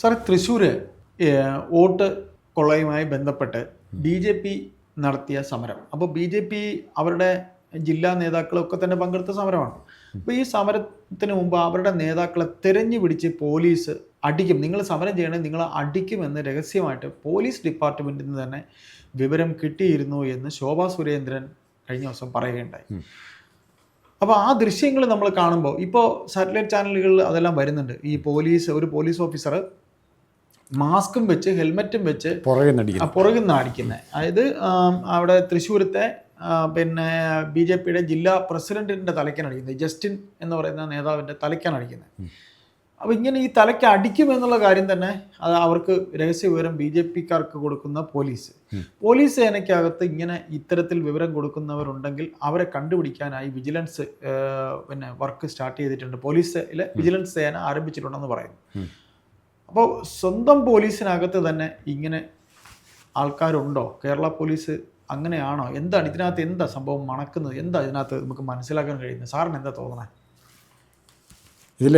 Sir Thrissur vote കൊള്ളയുമായി ബന്ധപ്പെട്ട് B J P നടത്തിയ സമരം. അപ്പോൾ ബി ജെ പി അവരുടെ ജില്ലാ നേതാക്കളൊക്കെ തന്നെ പങ്കെടുത്ത സമരമാണ്. അപ്പോൾ ഈ സമരത്തിന് മുമ്പ് അവരുടെ നേതാക്കളെ തെരഞ്ഞു പിടിച്ച് പോലീസ് അടിക്കും. നിങ്ങൾ സമരം ചെയ്യണേ നിങ്ങൾ അടിക്കുമെന്ന് രഹസ്യമായിട്ട് പോലീസ് ഡിപ്പാർട്ട്മെന്റിൽ നിന്ന് തന്നെ വിവരം കിട്ടിയിരുന്നു എന്ന് ശോഭാ സുരേന്ദ്രൻ കഴിഞ്ഞ ദിവസം പറയുകയുണ്ടായി. അപ്പോൾ ആ ദൃശ്യങ്ങൾ നമ്മൾ കാണുമ്പോൾ ഇപ്പോൾ സാറ്റലൈറ്റ് ചാനലുകളിൽ അതെല്ലാം വരുന്നുണ്ട്. ഈ പോലീസ് ഒരു പോലീസ് ഓഫീസർ മാസ്കും വെച്ച് ഹെൽമെറ്റും വെച്ച് പുറകിൽ നിന്ന് അടിക്കുന്നത് അതായത് അവിടെ തൃശ്ശൂരത്തെ പിന്നെ ബി ജെ പിയുടെ ജില്ലാ പ്രസിഡന്റിന്റെ തലയ്ക്കാണ് അടിക്കുന്നത്. ജസ്റ്റിൻ എന്ന് പറയുന്ന നേതാവിന്റെ തലയ്ക്കാണ് അടിക്കുന്നത്. അപ്പോൾ ഇങ്ങനെ ഈ തലയ്ക്ക് അടിക്കും എന്നുള്ള കാര്യം തന്നെ അത് അവർക്ക് രഹസ്യ വിവരം ബി ജെ പിക്കാർക്ക് കൊടുക്കുന്ന പോലീസ്. പോലീസ് സേനയ്ക്കകത്ത് ഇങ്ങനെ ഇത്തരത്തിൽ വിവരം കൊടുക്കുന്നവരുണ്ടെങ്കിൽ അവരെ കണ്ടുപിടിക്കാനായി വിജിലൻസ് പിന്നെ വർക്ക് സ്റ്റാർട്ട് ചെയ്തിട്ടുണ്ട്. പോലീസിലെ വിജിലൻസ് സേന ആരംഭിച്ചിട്ടുണ്ടെന്ന് പറയുന്നു. അപ്പോൾ സ്വന്തം പോലീസിനകത്ത് തന്നെ ഇങ്ങനെ ആൾക്കാരുണ്ടോ? കേരള പോലീസ് അങ്ങനെയാണോ? എന്താണ് ഇതിനകത്ത് എന്താ സംഭവം മണക്കുന്നത്? എന്താ ഇതിനകത്ത് നമുക്ക് മനസ്സിലാക്കാൻ കഴിയുന്നത്? സാറിന് എന്താ തോന്നണേ? ഇതിൽ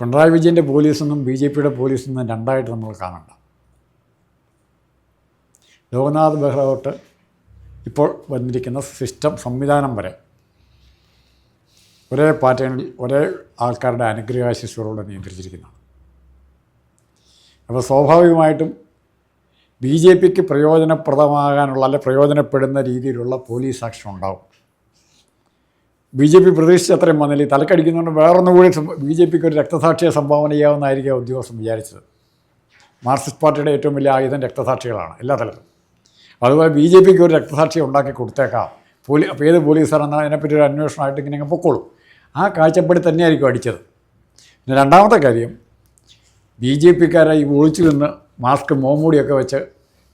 പിണറായി വിജയന്റെ പോലീസെന്നും ബി ജെ പിയുടെ പോലീസെന്നും രണ്ടായിട്ട് നമ്മൾ കാണണ്ട. ലോകനാഥ് ബെഹ്റ തൊട്ട് ഇപ്പോൾ വന്നിരിക്കുന്ന സിസ്റ്റം സംവിധാനം വരെ ഒരേ പാറ്റേണിൽ ഒരേ ആൾക്കാരുടെ അനുഗ്രഹാശിസ്വരോടെ നിയന്ത്രിച്ചിരിക്കുന്നതാണ്. അപ്പോൾ സ്വാഭാവികമായിട്ടും ബി ജെ പിക്ക് പ്രയോജനപ്രദമാകാനുള്ള അല്ലെ പ്രയോജനപ്പെടുന്ന രീതിയിലുള്ള പോലീസ് ആക്ഷൻ ഉണ്ടാവും. ബി ജെ പി പ്രതീക്ഷിച്ച അത്രയും വന്നില്ല. ഈ തലക്കടിക്കുന്നതുകൊണ്ട് വേറൊന്നും കൂടി ബി ജെ പിക്ക് ഒരു രക്തസാക്ഷിയെ സംഭാവന ചെയ്യാമെന്നായിരിക്കും ഉദ്യോഗസ്ഥൻ വിചാരിച്ചത്. മാർക്സിസ്റ്റ് പാർട്ടിയുടെ ഏറ്റവും വലിയ ആയുധം രക്തസാക്ഷികളാണ് എല്ലാ തലത്തിലും. അതുപോലെ ബി ജെ പിക്ക് ഒരു രക്തസാക്ഷിയെ ഉണ്ടാക്കി കൊടുത്തേക്കാം. പോലീ അപ്പോൾ ഏത് പോലീസാണെന്നാൽ അതിനെപ്പറ്റി ഒരു അന്വേഷണമായിട്ട് ഇങ്ങനെ പൊക്കോളും. ആ കാഴ്ചപ്പാടി തന്നെയായിരിക്കും അടിച്ചത്. പിന്നെ രണ്ടാമത്തെ കാര്യം ബി ജെ പിക്കാരെ ഈ ഒളിച്ചു നിന്ന് മാസ്ക് മോമൂടിയൊക്കെ വെച്ച്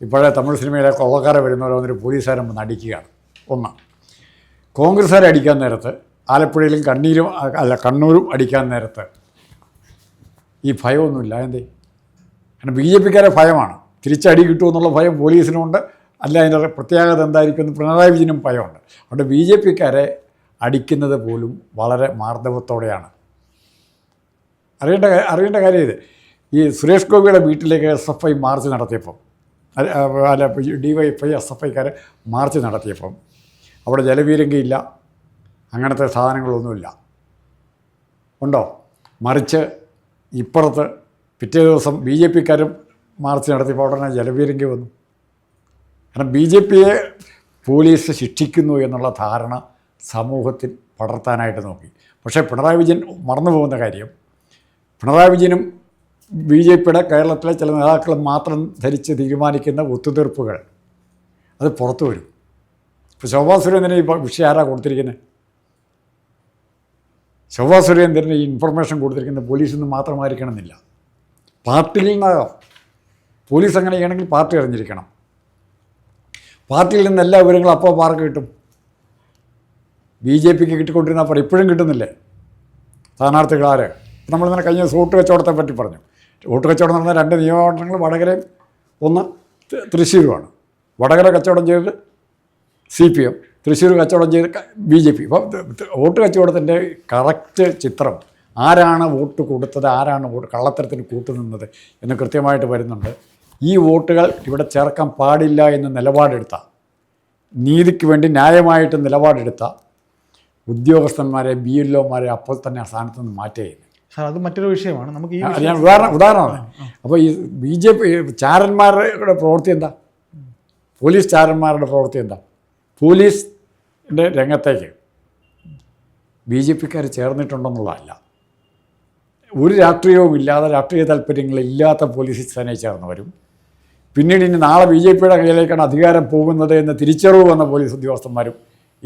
ഇപ്പോഴേ തമിഴ് സിനിമയിലെ കൊള്ളക്കാരെ വരുന്നവരെ വന്നൊരു പോലീസുകാരൻ വന്ന് അടിക്കുകയാണ് ഒന്ന് കോൺഗ്രസ്സുകാരെ അടിക്കാൻ നേരത്ത് ആലപ്പുഴയിലും കണ്ണീരും അല്ല കണ്ണൂരും അടിക്കാൻ നേരത്ത് ഈ ഭയമൊന്നുമില്ല. എന്തേ? കാരണം ബി ജെ പിക്കാരെ ഭയമാണ്. തിരിച്ചടി കിട്ടുമെന്നുള്ള ഭയം പോലീസിനുമുണ്ട്. അല്ല അതിന്റെ പ്രത്യേകത എന്തായിരിക്കും എന്ന് പിണറായി വിജയനും ഭയമുണ്ട്. അതുകൊണ്ട് ബി ജെ പിക്കാരെ അടിക്കുന്നത് പോലും വളരെ മാർദ്ദവത്തോടെയാണ്. അറിയേണ്ട അറിയേണ്ട കാര്യം ഇത്. ഈ സുരേഷ് ഗോപിയുടെ വീട്ടിലേക്ക് എസ് എഫ് ഐ മാർച്ച് നടത്തിയപ്പം അല്ല D Y I S F ഐക്കാർ march നടത്തിയപ്പം അവിടെ ജലവീരങ്കിയില്ല അങ്ങനത്തെ സാധനങ്ങളൊന്നുമില്ല. ഉണ്ടോ? മറിച്ച് ഇപ്പുറത്ത് പിറ്റേ ദിവസം ബി ജെ പിക്കാരും മാർച്ച് നടത്തിയപ്പോൾ ഉടനെ ജലവീരങ്കി വന്നു. കാരണം ബി ജെ പിയെ പോലീസ് ശിക്ഷിക്കുന്നു എന്നുള്ള ധാരണ സമൂഹത്തിൽ പടർത്താനായിട്ട് നോക്കി. പക്ഷേ പിണറായി വിജയൻ മറന്നു പോകുന്ന കാര്യം പിണറായി വിജയനും ബി ജെ പിയുടെ കേരളത്തിലെ ചില നേതാക്കളും മാത്രം ധരിച്ച് തീരുമാനിക്കുന്ന ഒത്തുതീർപ്പുകൾ അത് പുറത്തു വരും. ഇപ്പോൾ ശോഭാ സുരേന്ദ്രന് ഇപ്പോൾ വിഷയം ആരാ കൊടുത്തിരിക്കുന്നത് ശോഭാ സുരേന്ദ്രന് ഈ ഇൻഫർമേഷൻ കൊടുത്തിരിക്കുന്നത് പോലീസിൽ നിന്ന് മാത്രമായിരിക്കണമെന്നില്ല. പാർട്ടിയിൽ നിന്നാകാം പോലീസ് അങ്ങനെ ചെയ്യണമെങ്കിൽ പാർട്ടി അറിഞ്ഞിരിക്കണം. പാർട്ടിയിൽ നിന്ന് എല്ലാ വിവരങ്ങളും അപ്പോൾ പാർക്ക് കിട്ടും. ബി ജെ പിക്ക് കിട്ടിക്കൊണ്ടിരുന്ന അപ്പോൾ ഇപ്പോഴും കിട്ടുന്നില്ലേ? സ്ഥാനാർത്ഥികളാർ നമ്മൾ ഇന്നലെ കഴിഞ്ഞ വോട്ട് കച്ചവടത്തെ പറ്റി പറഞ്ഞു. വോട്ട് കച്ചവടം നടന്ന രണ്ട് നിയമമണ്ഡലങ്ങൾ വടകരയും ഒന്ന് തൃശ്ശൂരുമാണ്. വടകര കച്ചവടം ചെയ്തത് സി പി എം തൃശ്ശൂർ കച്ചവടം ചെയ്ത് ബി ജെ പി. ഇപ്പം വോട്ട് കച്ചവടത്തിന്റെ കറക്റ്റ് ചിത്രം ആരാണ് വോട്ട് കൊടുത്തത് ആരാണ് വോട്ട് കള്ളത്തരത്തിന് കൂട്ടുനിന്നത് എന്ന് കൃത്യമായിട്ട് വരുന്നുണ്ട്. ഈ വോട്ടുകൾ ഇവിടെ ചേർക്കാൻ പാടില്ല എന്ന് നിലപാടെടുത്ത നീതിക്ക് വേണ്ടി ന്യായമായിട്ട് നിലപാടെടുത്ത ഉദ്യോഗസ്ഥന്മാരെ ബി എൽ ഒമാരെ അപ്പോൾ തന്നെ ആ സ്ഥാനത്ത് നിന്ന് മാറ്റുകയാണ് സാർ അത് മറ്റൊരു വിഷയമാണ്. നമുക്ക് ഈ ഞാൻ ഉദാഹരണം ഉദാഹരണമാണ്. അപ്പോൾ ഈ ബി ജെ പി ചാരന്മാരുടെ പ്രവൃത്തി എന്താ? പോലീസ് ചാരന്മാരുടെ പ്രവൃത്തി എന്താ? പോലീസിന്റെ രംഗത്തേക്ക് ബി ജെ പിക്കാർ ചേർന്നിട്ടുണ്ടെന്നുള്ളതല്ല. ഒരു രാഷ്ട്രീയവും ഇല്ലാതെ രാഷ്ട്രീയ താല്പര്യങ്ങളില്ലാത്ത പോലീസ് തന്നെ ചേർന്നവരും പിന്നീട് ഇനി നാളെ ബി ജെ പിയുടെ കയ്യിലേക്കാണ് അധികാരം പോകുന്നത് എന്ന് തിരിച്ചറിവ് വന്ന പോലീസ് ഉദ്യോഗസ്ഥന്മാരും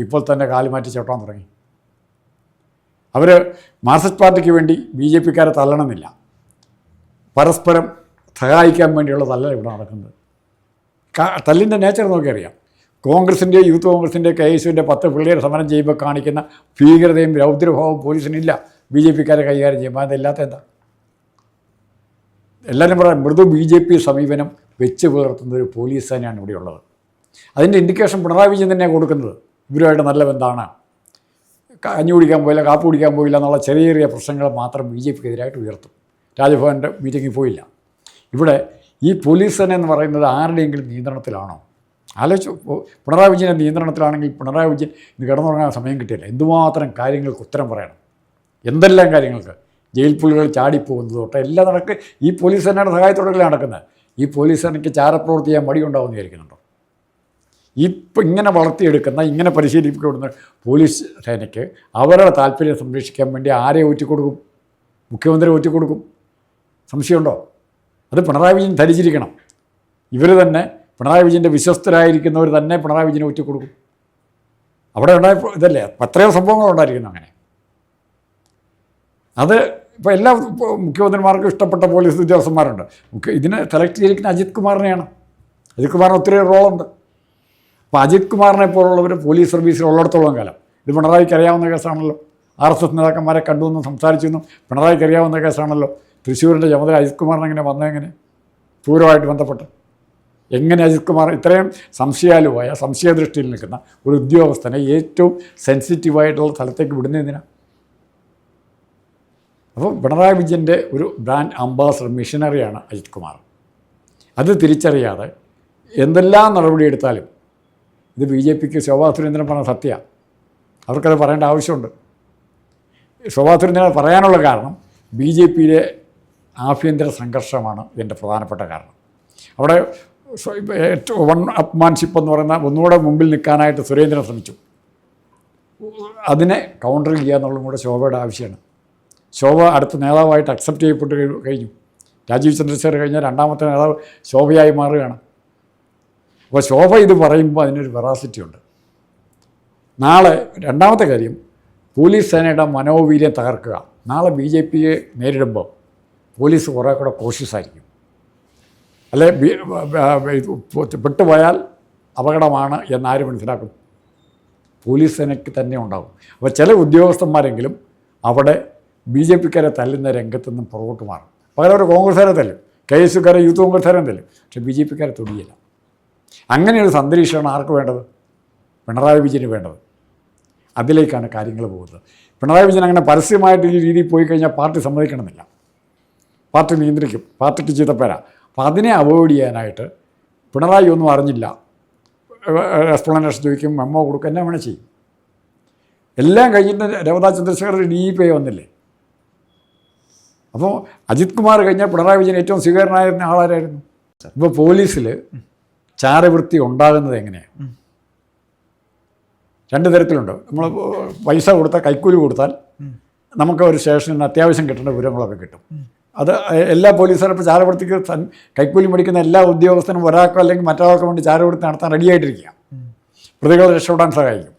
ഇപ്പോൾ തന്നെ കാലുമാറ്റി ചവിട്ടാൻ തുടങ്ങി. അവർ മാർക്സിസ്റ്റ് പാർട്ടിക്ക് വേണ്ടി ബി ജെ പിക്കാരെ തള്ളണമെന്നില്ല പരസ്പരം സഹായിക്കാൻ വേണ്ടിയുള്ള തല്ലൽ ഇവിടെ നടക്കുന്നത്. തല്ലിന്റെ നേച്ചർ നോക്കിയറിയാം. കോൺഗ്രസിന്റെ യൂത്ത് കോൺഗ്രസിന്റെ കെ എസ് യുവിന്റെ പത്ത് പിള്ളേർ സമരം ചെയ്യുമ്പോൾ കാണിക്കുന്ന ഭീകരതയും രൗദ്രഭാവവും പോലീസിനില്ല. ബി ജെ പിക്കാരെ കൈകാര്യം ചെയ്യുമ്പോൾ അതില്ലാത്ത എന്താ? എല്ലാവരും പറയാം മൃദു ബി ജെ പി സമീപനം വെച്ച് പുലർത്തുന്ന ഒരു പോലീസ് തന്നെയാണ് ഇവിടെയുള്ളത്. അതിന്റെ ഇൻഡിക്കേഷൻ പിണറായി വിജയൻ തന്നെയാണ് കൊടുക്കുന്നത്. ഇവരുമായിട്ട് നല്ല ബന്ധമാണ്. കഞ്ഞി കുടിക്കാൻ പോയില്ല കാപ്പ് കുടിക്കാൻ പോയില്ല എന്നുള്ള ചെറിയ ചെറിയ പ്രശ്നങ്ങൾ മാത്രം ബി ജെ പിക്ക് എതിരായിട്ട് ഉയർത്തും. രാജ്ഭവന്റെ മീറ്റിങ്ങിൽ പോയില്ല. ഇവിടെ ഈ പോലീസ് തന്നെ എന്ന് പറയുന്നത് ആരുടെയെങ്കിലും നിയന്ത്രണത്തിലാണോ? ആലോചിച്ചു പിണറായി വിജയന്റെ നിയന്ത്രണത്തിലാണെങ്കിൽ പിണറായി വിജയൻ ഇത് കിടന്നുറങ്ങാൻ സമയം കിട്ടിയില്ല. എന്തുമാത്രം കാര്യങ്ങൾക്ക് ഉത്തരം പറയണം? എന്തെല്ലാം കാര്യങ്ങൾക്ക്? ജയിൽ പുള്ളികൾ ചാടിപ്പോകുന്നത് തൊട്ട് എല്ലാം നടക്ക് ഈ പോലീസ് സേനയുടെ സഹായത്തോടെ നടക്കുന്നത്? ഈ പോലീസ് സേനയ്ക്ക് ചാരപ്രവർത്തി ചെയ്യാൻ മടിയുണ്ടാവുമെന്ന് വിചാരിക്കുന്നുണ്ടോ? ഇപ്പം ഇങ്ങനെ വളർത്തിയെടുക്കുന്ന ഇങ്ങനെ പരിശീലിപ്പിക്കപ്പെടുന്ന പോലീസ് സേനയ്ക്ക് അവരുടെ താല്പര്യം സംരക്ഷിക്കാൻ വേണ്ടി ആരെ ഊറ്റിക്കൊടുക്കും? മുഖ്യമന്ത്രി ഊറ്റിക്കൊടുക്കും? സംശയമുണ്ടോ? അത് പിണറായി വിജയൻ ധരിച്ചിരിക്കണം. ഇവർ തന്നെ പിണറായി വിജയന്റെ വിശ്വസ്തരായിരിക്കുന്നവർ തന്നെ പിണറായി വിജയനെ ഊറ്റിക്കൊടുക്കും. അവിടെ ഉണ്ടായ ഇതല്ലേ? എത്രയോ സംഭവങ്ങൾ ഉണ്ടായിരിക്കുന്നു അങ്ങനെ. അത് ഇപ്പോൾ എല്ലാ മുഖ്യമന്ത്രിമാർക്കും ഇഷ്ടപ്പെട്ട പോലീസ് ഉദ്യോഗസ്ഥന്മാരുണ്ട്. ഇതിനെ സെലക്ട് ചെയ്തിരിക്കുന്ന അജിത് കുമാറിനെയാണ്. അജിത് കുമാറിന് ഒത്തിരി റോളുണ്ട്. അപ്പോൾ അജിത് കുമാറിനെ പോലുള്ളവർ പോലീസ് സർവീസിൽ ഉള്ളിടത്തോളം കാലം. ഇത് പിണറായിക്ക് അറിയാവുന്ന കേസാണല്ലോ. ആർ എസ് എസ് നേതാക്കന്മാരെ കണ്ടു എന്നും സംസാരിച്ചു എന്നും പിണറായിക്ക് അറിയാവുന്ന കേസാണല്ലോ. തൃശ്ശൂരിന്റെ ചുമതല അജിത് കുമാറിന് എങ്ങനെ വന്നതെങ്ങനെ പൂരമായിട്ട് ബന്ധപ്പെട്ട്. എങ്ങനെ അജിത് കുമാർ ഇത്രയും സംശയാലുവായ സംശയദൃഷ്ടിയിൽ നിൽക്കുന്ന ഒരു ഉദ്യോഗസ്ഥനെ ഏറ്റവും സെൻസിറ്റീവായിട്ടുള്ള സ്ഥലത്തേക്ക് വിടുന്നതിനാണ് അപ്പോൾ പിണറായി വിജയന്റെ ഒരു ബ്രാൻഡ് അംബാസഡർ മിഷനറിയാണ് അജിത് കുമാർ. അത് തിരിച്ചറിയാതെ എന്തെല്ലാം നടപടിയെടുത്താലും ഇത് ബി ജെ പിക്ക് ശോഭാ സുരേന്ദ്രൻ പറഞ്ഞ സത്യ. അവർക്കത് പറയേണ്ട ആവശ്യമുണ്ട്. ശോഭാ സുരേന്ദ്രൻ പറയാനുള്ള കാരണം ബി ജെ പിയിലെ ആഭ്യന്തര സംഘർഷമാണ് ഇതിന്റെ പ്രധാനപ്പെട്ട കാരണം. അവിടെ വൺ അപ്മാൻഷിപ്പ് എന്ന് പറയുന്ന ഒന്നുകൂടെ മുമ്പിൽ നിൽക്കാനായിട്ട് സുരേന്ദ്രൻ ശ്രമിച്ചു. അതിനെ കൗണ്ടർ ചെയ്യുക എന്നുള്ളതും കൂടെ ശോഭയുടെ ആവശ്യമാണ്. ശോഭ അടുത്ത നേതാവായിട്ട് അക്സെപ്റ്റ് ചെയ്യപ്പെട്ട് കഴി- കഴിഞ്ഞു. രാജീവ് ചന്ദ്രശേഖർ കഴിഞ്ഞാൽ രണ്ടാമത്തെ നേതാവ് ശോഭയായി മാറുകയാണ്. അപ്പോൾ ശോഭ ഇത് പറയുമ്പോൾ അതിനൊരു വെറാസിറ്റി ഉണ്ട്. നാളെ രണ്ടാമത്തെ കാര്യം പോലീസ് സേനയുടെ മനോവീര്യം തകർക്കുക. നാളെ ബി ജെ പിയെ നേരിടുമ്പോൾ പോലീസ് കുറേ കൂടെ കോഷ്യസ് ആയിരിക്കും. അല്ലെ പെട്ടുപോയാൽ അപകടമാണ് എന്നാര് മനസ്സിലാക്കും? പോലീസ് സേനയ്ക്ക് തന്നെ ഉണ്ടാകും അപ്പോൾ ചില ഉദ്യോഗസ്ഥന്മാരെങ്കിലും അവിടെ ബി ജെ പിക്കാരെ തല്ലുന്ന രംഗത്തു നിന്നും പുറകോട്ട് മാറും. പകരം അവർ കോൺഗ്രസ്സുകാരെ തല്ലും കെ എസ് യുക്കാരെ യൂത്ത് കോൺഗ്രസ്സുകാരെ തല്ലും. പക്ഷേ ബി ജെ പിക്കാരെ തൊടിയില്ല. അങ്ങനെയൊരു അന്തരീക്ഷമാണ് ആർക്ക് വേണ്ടത്? പിണറായി വിജയന് വേണ്ടത്. അതിലേക്കാണ് കാര്യങ്ങൾ പോകുന്നത്. പിണറായി വിജയൻ അങ്ങനെ പരസ്യമായിട്ട് ഈ രീതിയിൽ പോയി കഴിഞ്ഞാൽ പാർട്ടി സമ്മതിക്കണമെന്നില്ല. പാർട്ടി നിയന്ത്രിക്കും. പാർട്ടിക്ക് ചീത്തപ്പേരാ. അപ്പം അതിനെ അവോയ്ഡ് ചെയ്യാനായിട്ട് പിണറായി ഒന്നും അറിഞ്ഞില്ല. എക്സ്പ്ലനേഷൻ ചോദിക്കും മെമ്മോ കൊടുക്കും എന്നെ വേണേ ചെയ്യും. എല്ലാം കഴിഞ്ഞിട്ട് രവതാ ചന്ദ്രശേഖർ ഡി പി വന്നില്ലേ? അപ്പോൾ അജിത് കുമാർ കഴിഞ്ഞാൽ പിണറായി വിജയൻ ഏറ്റവും സ്വീകാരനായിരുന്ന ആളാരായിരുന്നു? ഇപ്പോൾ പോലീസിൽ ചാരവൃത്തി ഉണ്ടാകുന്നത് എങ്ങനെയാണ്? രണ്ട് തരത്തിലുണ്ട്. നമ്മൾ പൈസ കൊടുത്താൽ കൈക്കൂലി കൊടുത്താൽ നമുക്ക് ഒരു സ്റ്റേഷനിൽ നിന്ന് അത്യാവശ്യം കിട്ടേണ്ട വിവരങ്ങളൊക്കെ കിട്ടും. അത് എല്ലാ പോലീസുകാരും ഇപ്പോൾ ചാരവൃത്തിക്ക് കൈക്കൂലി മേടിക്കുന്ന എല്ലാ ഉദ്യോഗസ്ഥനും ഒരാൾക്കോ അല്ലെങ്കിൽ മറ്റൊരാൾക്കോ വേണ്ടി ചാരവൃത്തി നടത്താൻ റെഡിയായിട്ടിരിക്കുക പ്രതികളെ രക്ഷപ്പെടാൻ സഹായിക്കും.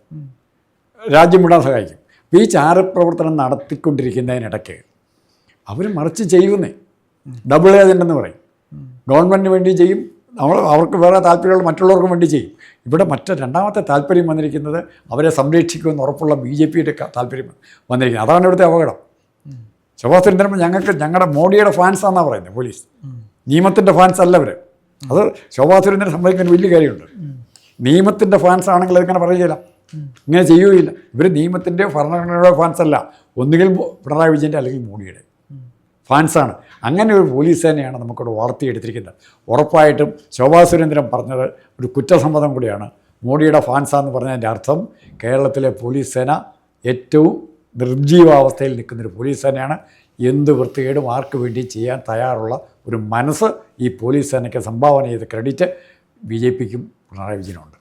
രാജ്യം വിടാൻ സഹായിക്കും. അപ്പോൾ ഈ ചാരപ്രവർത്തനം നടത്തിക്കൊണ്ടിരിക്കുന്നതിനിടയ്ക്ക് അവർ മറിച്ച് ചെയ്യുന്നേ. ഡബിൾ ഏജന്റ് എന്ന് പറയും. ഗവൺമെന്റിന് വേണ്ടി ചെയ്യും. നമ്മൾ അവർക്ക് വേറെ താല്പര്യമുള്ള മറ്റുള്ളവർക്കും വേണ്ടി ചെയ്യും. ഇവിടെ മറ്റ് രണ്ടാമത്തെ താല്പര്യം വന്നിരിക്കുന്നത് അവരെ സംരക്ഷിക്കുമെന്ന് ഉറപ്പുള്ള ബി ജെ പിയുടെ താല്പര്യം വന്നിരിക്കുന്നത്. അതാണ് ഇവിടുത്തെ അപകടം. ശോഭാ സുരേന്ദ്രൻ ഞങ്ങൾക്ക് ഞങ്ങളുടെ മോഡിയുടെ ഫാൻസ് ആണെന്നാണ് പറയുന്നത് പോലീസ് നിയമത്തിന്റെ ഫാൻസ് അല്ല അവർ അത് ശോഭാ സുരേന്ദ്രൻ സമ്മതിക്കാൻ വലിയ കാര്യമുണ്ട്. നിയമത്തിന്റെ ഫാൻസ് ആണെങ്കിൽ അതിങ്ങനെ പറയുകയില്ല. ഇങ്ങനെ ചെയ്യുകയില്ല. ഇവർ നിയമത്തിന്റെ ഭരണഘടനയുടെ ഫാൻസ് അല്ല ഒന്നുകിൽ പിണറായി വിജയന്റെ അല്ലെങ്കിൽ മോഡിയുടെ. ഫാൻസാണ് അങ്ങനെ ഒരു പോലീസ് സേനയാണ് നമുക്കിവിടെ വളർത്തിയെടുത്തിരിക്കുന്നത് ഉറപ്പായിട്ടും ശോഭാ സുരേന്ദ്രൻ പറഞ്ഞത് ഒരു കുറ്റസമ്മതം കൂടിയാണ്. മോഡിയുടെ ഫാൻസാന്ന് പറഞ്ഞതിന്റെ അർത്ഥം കേരളത്തിലെ പോലീസ് സേന ഏറ്റവും നിർജീവാവസ്ഥയിൽ നിൽക്കുന്നൊരു പോലീസ് സേനയാണ്. എന്ത് വൃത്തികേടും ആർക്ക് വേണ്ടി ചെയ്യാൻ തയ്യാറുള്ള ഒരു മനസ്സ് ഈ പോലീസ് സേനയ്ക്ക് സംഭാവന ചെയ്ത ക്രെഡിറ്റ് ബി ജെ പിക്കും പിണറായി വിജയനുണ്ട്